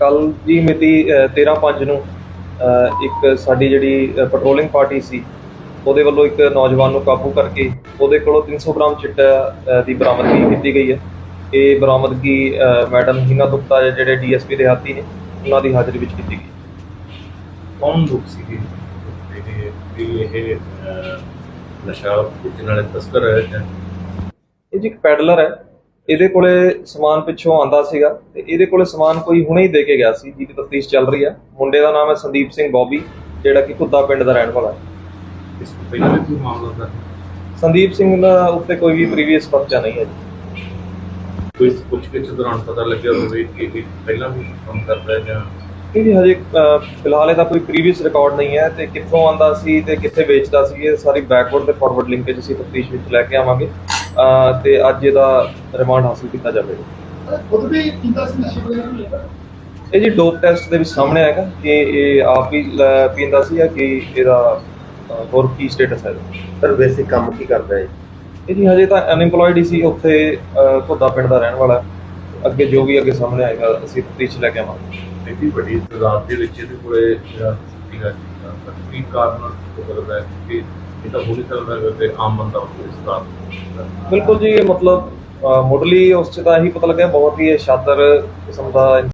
ਕੱਲ ਦੀ ਮਿਤੀ 13/5 ਨੂੰ ਇੱਕ ਸਾਡੀ ਜਿਹੜੀ ਪੈਟਰੋਲਿੰਗ ਪਾਰਟੀ ਸੀ ਉਹਦੇ ਵੱਲੋਂ ਇੱਕ ਨੌਜਵਾਨ ਨੂੰ ਕਾਬੂ ਕਰਕੇ ਉਹਦੇ ਕੋਲੋਂ 300 ਗ੍ਰਾਮ ਚਿੱਟਾ ਦੀ ਬਰਾਮਦਗੀ ਕੀਤੀ ਗਈ ਹੈ। ਇਹ ਬਰਾਮਦਗੀ ਮੈਡਮ ਹੀਨਾ ਗੁਪਤਾ ਜਿਹੜੇ ਡੀਐਸਪੀ ਦੇ ਹਾਤੀ ਨੇ ਉਹਨਾਂ ਦੀ ਹਾਜ਼ਰੀ ਵਿੱਚ ਕੀਤੀ ਗਈ। ਕੌਣ ਲੋਕ ਸੀਗੇ? ਇਹ ਨਸ਼ਾ ਵੇਚਣ ਵਾਲੇ ਤਸਕਰ ਹੈ ਜਾਂ ਇਹ ਜੀ ਇੱਕ ਪੈਡਲਰ ਹੈ। ਇਹਦੇ ਕੋਲੇ ਸਮਾਨ ਪਿੱਛੋਂ ਆਂਦਾ ਸੀਗਾ ਤੇ ਇਹਦੇ ਕੋਲੇ ਸਮਾਨ ਕੋਈ ਹੁਣੇ ਹੀ ਦੇ ਕੇ ਗਿਆ ਸੀ ਜਿਹਦੀ ਤਫਤੀਸ਼ ਚੱਲ ਰਹੀ ਹੈ। ਮੁੰਡੇ ਦਾ ਨਾਮ ਹੈ ਸੰਦੀਪ ਸਿੰਘ ਬੌਬੀ ਜਿਹੜਾ ਕਿ ਕੁੱਦਾ ਪਿੰਡ ਦਾ ਰਹਿਣ ਵਾਲਾ ਹੈ। ਇਸ ਤੋਂ ਪਹਿਲਾਂ ਵੀ ਕੋਈ ਮਾਮਲਾ ਦਾ ਸੰਦੀਪ ਸਿੰਘ ਦਾ ਉੱਤੇ ਕੋਈ ਵੀ ਪ੍ਰੀਵੀਅਸ ਪਰਚਾ ਨਹੀਂ ਹੈ ਜੀ। ਕੋਈ ਪੁੱਛ ਗਿੱਛ ਦੌਰਾਨ ਪਤਾ ਲੱਗਿਆ ਹੋਵੇ ਕਿ ਇਹ ਪਹਿਲਾਂ ਵੀ ਕੰਮ ਕਰਦਾ ਹੈ ਜਾਂ ਇਹ ਜੀ ਹਜੇ ਫਿਲਹਾਲ ਇਹਦਾ ਕੋਈ ਪ੍ਰੀਵੀਅਸ ਰਿਕਾਰਡ ਨਹੀਂ ਹੈ ਤੇ ਕਿੱਥੋਂ ਆਂਦਾ ਸੀ ਤੇ ਕਿੱਥੇ ਵੇਚਦਾ ਸੀ ਇਹ ਸਾਰੀ ਬੈਕਵਰਡ ਤੇ ਫਾਰਵਰਡ ਲਿੰਕੇਜ ਅਸੀਂ ਤਫਤੀਸ਼ ਵਿੱਚ ਲੈ ਕੇ ਆਵਾਂਗੇ। ਅਹ, ਤੇ ਅੱਜ ਇਹਦਾ ਰਿਮਾਂਡ ਹਾਸਲ ਕੀਤਾ ਜਾਵੇਗਾ ਖੁਦ ਵੀ ਕੀਤਾ ਸੀ ਨਸ਼ੇ ਵਗੈਰਾ ਨੂੰ ਲੈਦਾ ਇਹ ਜੀ ਡੋਪ ਟੈਸਟ ਦੇ ਵਿੱਚ ਸਾਹਮਣੇ ਆਏਗਾ ਕਿ ਇਹ ਆਪ ਹੀ ਲੈ- ਪੀਂਦਾ ਸੀ ਜਾਂ ਕਿ ਇਹਦਾ ਅਹ, ਹੋਰ ਕੀ ਸਟੇਟਸ ਹੈ ਸਰ ਵੈਸੇ ਕੰਮ ਕੀ ਕਰਦਾ ਹੈ ਇਹ ਜੀ ਹਜੇ ਤਾਂ ਅਨਇੰਪਲੋਇਡ ਹੀ ਸੀ ਉੱਥੇ ਅਹ, ਘੁੱਦਾ ਪਿੰਡ ਦਾ ਰਹਿਣ ਵਾਲਾ ਹੈ। ਅੱਗੇ ਜੋ ਵੀ ਅੱਗੇ ਸਾਹਮਣੇ ਆਏਗਾ ਅਸੀਂ ਤਫਤੀਸ਼ ਲੈ ਕੇ ਆਵਾਂਗੇ। ਇੰਨੀ ਵੱਡੀ ਤਦਾਦ ਦੇ ਵਿੱਚ ਇਹਦੇ ਕੋਲੇ ਜਿਹੜਾ ਸੀਗਾ ਤਾਂ ਕੀ ਕਾਰਨ ਹੋ ਸਕਦਾ ਹੈ ਕਿ ਇਹ ਤਾਂ ਹੋਣੀ ਸਕਦਾ ਹੈ ਕਿ ਆਮ ਬੰਦਾ ਉਸ ਦਾ ਬਿਲਕੁਲ ਜੀ ਇਹ ਮਤਲਬ ਮੁੱਢਲੀ ਉਸ ਚ ਤਾਂ ਇਹੀ ਪਤਾ ਲੱਗਿਆ ਬਹੁਤ ਹੀ ਸ਼ਾਤਰ ਕਿਸਮ ਦਾ